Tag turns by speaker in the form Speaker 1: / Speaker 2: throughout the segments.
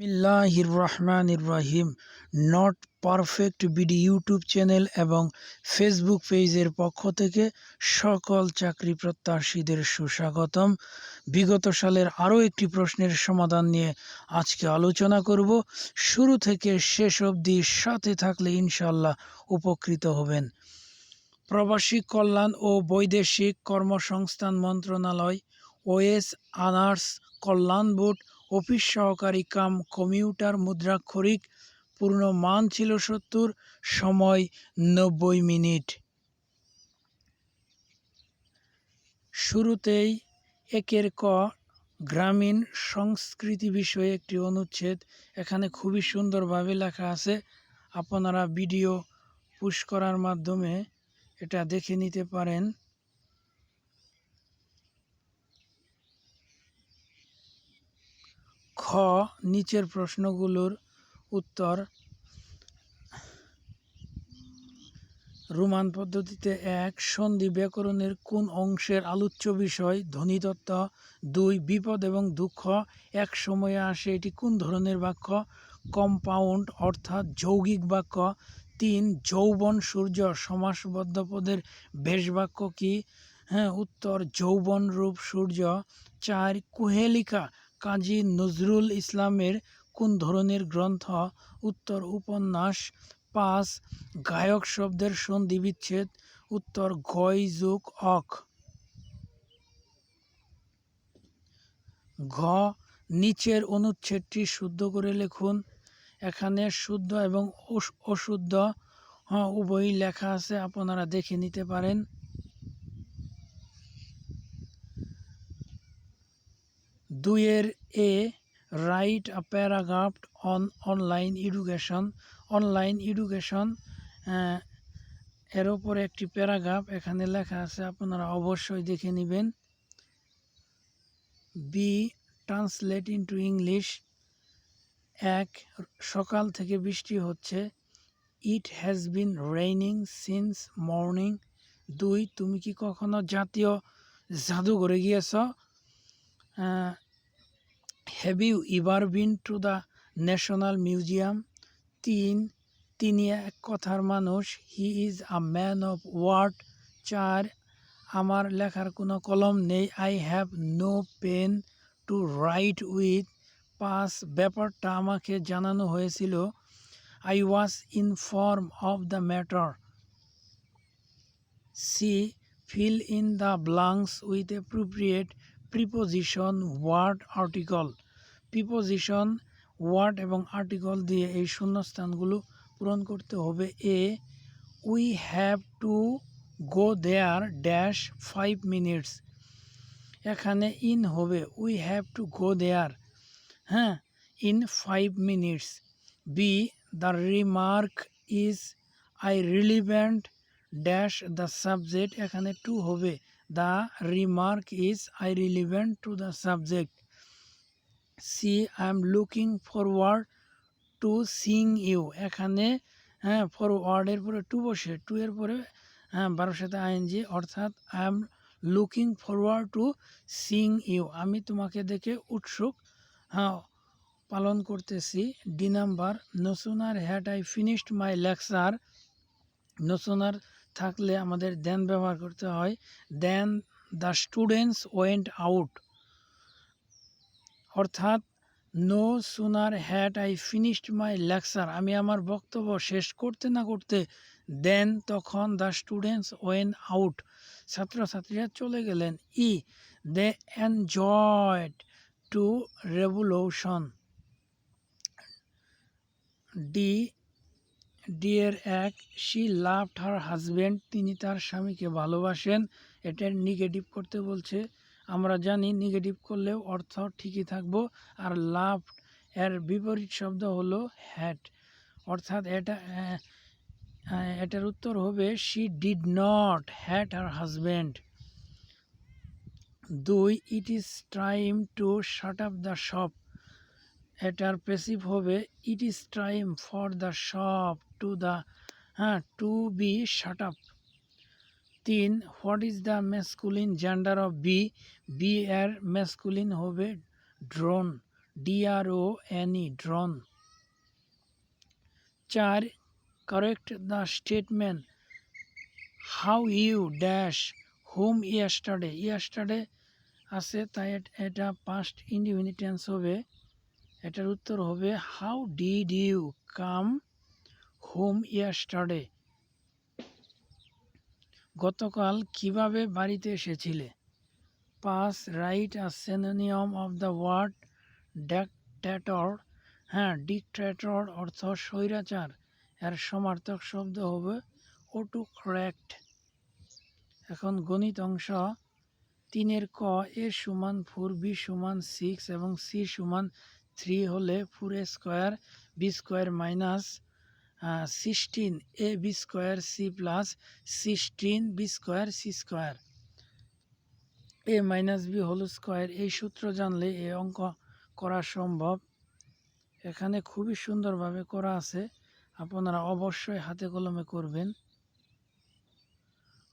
Speaker 1: বিসমিল্লাহির রহমানির রহিম not perfect BD YouTube channel এবং ফেসবুক পেজের পক্ষ থেকে সকল চাকরি প্রত্যাশীদের সুস্বাগতম। বিগত সালের আরও একটি প্রশ্নের সমাধান নিয়ে আজকে আলোচনা করব। শুরু থেকে শেষ অবধি সাথে থাকলে ইনশাল্লাহ উপকৃত হবেন। প্রবাসী কল্যাণ ও বৈদেশিক কর্মসংস্থান মন্ত্রণালয় ওএস আনার্স কল্যাণ বোর্ড অফিস সহকারী কাম, কমিউটার, মুদ্রাক্ষরিক, পূর্ণ মান ছিল সত্তর, সময় নব্বই মিনিট। শুরুতেই একের ক গ্রামীণ সংস্কৃতি বিষয়ে একটি অনুচ্ছেদ এখানে খুবই সুন্দরভাবে লেখা আছে। আপনারা ভিডিও পুশ করার মাধ্যমে এটা দেখে নিতে পারেন। খ, নিচের প্রশ্নগুলোর উত্তর। রোমান পদ্ধতিতে এক, সন্ধি ব্যাকরণের কোন অংশের আলোচ্য বিষয়? ধ্বনিতত্ত্ব দুই, বিপদ এবং দুঃখ। এক সময়ে আসে এটি কোন ধরনের বাক্য? কম্পাউন্ড, অর্থাৎ যৌগিক বাক্য। তিন, যৌবন, সূর্য, সমাসবদ্ধ পদের বেশ বাক্য কি? হ্যাঁ উত্তর যৌবন রূপ সূর্য। চার, কুহেলিকা কাজী নজরুল ইসলামের কোন ধরনের গ্রন্থ, উত্তর উপন্যাস, পাঁচ গায়ক শব্দের সন্ধি বিচ্ছেদ উত্তর গয় যুগ অক। ঘ, নিচের অনুচ্ছেদটি শুদ্ধ করে লিখুন। এখানে শুদ্ধ এবং অশুদ্ধ হ্যাঁ উভয়ই লেখা আছে, আপনারা দেখে নিতে পারেন। দুইয়ের A write a paragraph on online education online education এর ওপরে একটি প্যারাগ্রাফ এখানে লেখা আছে, আপনারা অবশ্যই দেখে নেবেন। B, translate into English. এক, সকাল থেকে বৃষ্টি হচ্ছে। It has been raining since morning. দুই, তুমি কি কখনো জাতীয় জাদুঘরে গিয়েছ? Have you ever been to the national museum তিন, তিনি এক কথার মানুষ। He is a man of word চার, আমার লেখার কোনো কলম নেই। I have no pen to write with পাঁচ, ব্যাপারটা আমাকে জানানো হয়েছিল। I was inform of the matter C fill in the blanks with appropriate preposition word article preposition word এবং আর্টিকল দিয়ে এই শূন্যস্থানগুলো পূরণ করতে হবে A we have to go there dash five minutes এখানে ইন হবে we have to go there হ্যাঁ in five minutes B the remark is irrelevant dash the subject এখানে টু হবে। The remark is irrelevant to the subject C I am looking forward to seeing you এখানে হ্যাঁ ফরওয়ার্ডের পরে two বসে two এর পরে হ্যাঁ বারোর সাথে আইএনজি অর্থাৎ I am looking forward to seeing you আমি তোমাকে দেখে উৎসুক হ্যাঁ পালন করতেছি। D number no sooner had I finished my lecture no sooner থাকলে আমাদের দেন ব্যবহার করতে হয়। Then the students went out. অর্থাৎ, no sooner had I finished my lecture. আমি আমার বক্তব্য শেষ করতে না করতে দেন তখন দ্য স্টুডেন্টস ওয়েন আউট। ছাত্রছাত্রীরা চলে গেলেন। E, they enjoyed to revolution. D D এর এক, শি লাভড হার হাজব্যান্ড তিনি তার স্বামীকে ভালোবাসেন, এটা নেগেটিভ করতে বলছে। আমরা জানি নেগেটিভ করলেও অর্থ ঠিকই থাকব, আর লাভ এর বিপরীত শব্দ হলো হ্যাট অর্থাৎ এটা এটার উত্তর হবে, she did not hate her husband দুই, it is time to shut up the shop. এটার পেসিভ হবে, it is time for the shop. To the হ্যাঁ টু বি শাট আপ তিন what is the masculine gender of bee bee এর masculine হবে drone DRO NE drone চার correct the statement how you dash home yesterday yesterday আছে, তাই এট- past indefinite tense হবে। এটার উত্তর হবে how did you come home yesterday গতকাল কীভাবে বাড়িতে এসেছিলে? Pass write a synonym of the word dictator হ্যাঁ ডিকট্যাটর অর্থ স্বৈরাচার। এর সমার্থক শব্দ হবে ওটু ক্র্যাক্ট এখন গণিত অংশ। তিনের ক, এ সমান ফোর, বি সমান সিক্স এবং সি সমান থ্রি হলে four A square, B square minus sixteen A B square C plus sixteen B square C square. A minus B whole square, এই সূত্র জানলে এই অঙ্ক করা সম্ভব। এখানে খুবই সুন্দরভাবে করা আছে, আপনারা অবশ্যই হাতে কলমে করবেন।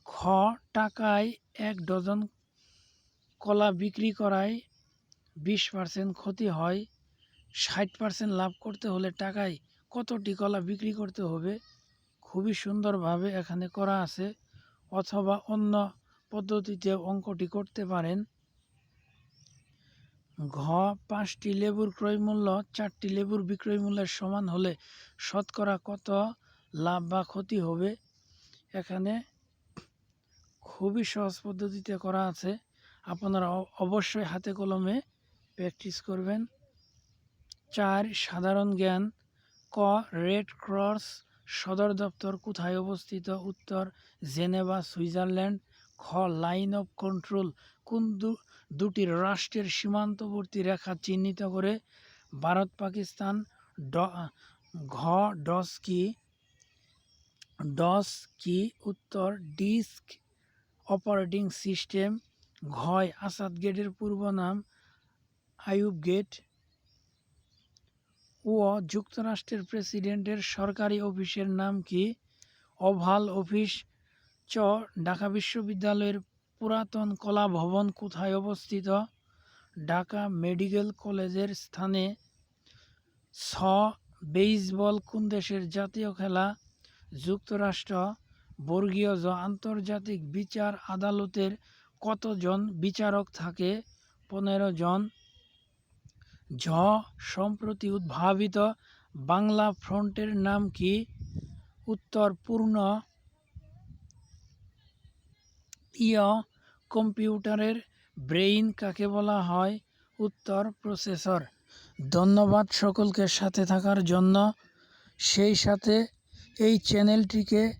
Speaker 1: খ, টাকায় এক ডজন কলা বিক্রি করায় বিশ পার্সেন্ট ক্ষতি হয়, ষাট পার্সেন্ট লাভ করতে হলে টাকায় কতটি কলা বিক্রি করতে হবে? খুবই সুন্দরভাবে এখানে করা আছে। অথবা অন্য পদ্ধতিতে অঙ্কটি করতে পারেন। ঘ, পাঁচটি লেবুর ক্রয় মূল্য, চারটি লেবুর বিক্রয় মূল্যের সমান হলে শতকরা কত লাভ বা ক্ষতি হবে? এখানে খুবই সহজ পদ্ধতিতে করা আছে। আপনারা অবশ্যই হাতে কলমে প্র্যাকটিস করবেন। চার, সাধারণ জ্ঞান। ক, রেড ক্রস, সদর দপ্তর কোথায় অবস্থিত? উত্তর, জেনেভা, সুইজারল্যান্ড। খ, লাইন অফ কন্ট্রোল, কোন দুটি রাষ্ট্রের সীমান্তবর্তী রেখা চিহ্নিত করে? ভারত, পাকিস্তান। ড, ঘ ডস কি ডস কি উত্তর, ডিস্ক অপারেটিং সিস্টেম। ঘয় আসাদ গেটের পূর্ব নাম আয়ুব গেট। ও যুক্তরাষ্ট্রের প্রেসিডেন্টের সরকারি অফিসের নাম কি? ওভাল অফিস, চ, ঢাকা বিশ্ববিদ্যালয়ের পুরাতন কলা ভবন কোথায় অবস্থিত? ঢাকা মেডিকেল কলেজের স্থানে। ছ বেসবল কোন দেশের জাতীয় খেলা? যুক্তরাষ্ট্র, বর্গীয় জ, আন্তর্জাতিক বিচার আদালতের কতজন বিচারক থাকে? পনেরো জন। ঝ সম্প্রতি উদ্ভাবিত বাংলা ফ্রন্টের নাম কি? উত্তর পূর্ণ ইয় কম্পিউটারের ব্রেইন কাকে বলা হয়? উত্তর প্রসেসর। ধন্যবাদ সকলকে সাথে থাকার জন্য। সেই সাথে এই চ্যানেলটিকে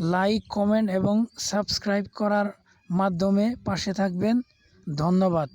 Speaker 1: লাইক, কমেন্ট এবং সাবস্ক্রাইব করার মাধ্যমে পাশে থাকবেন। ধন্যবাদ।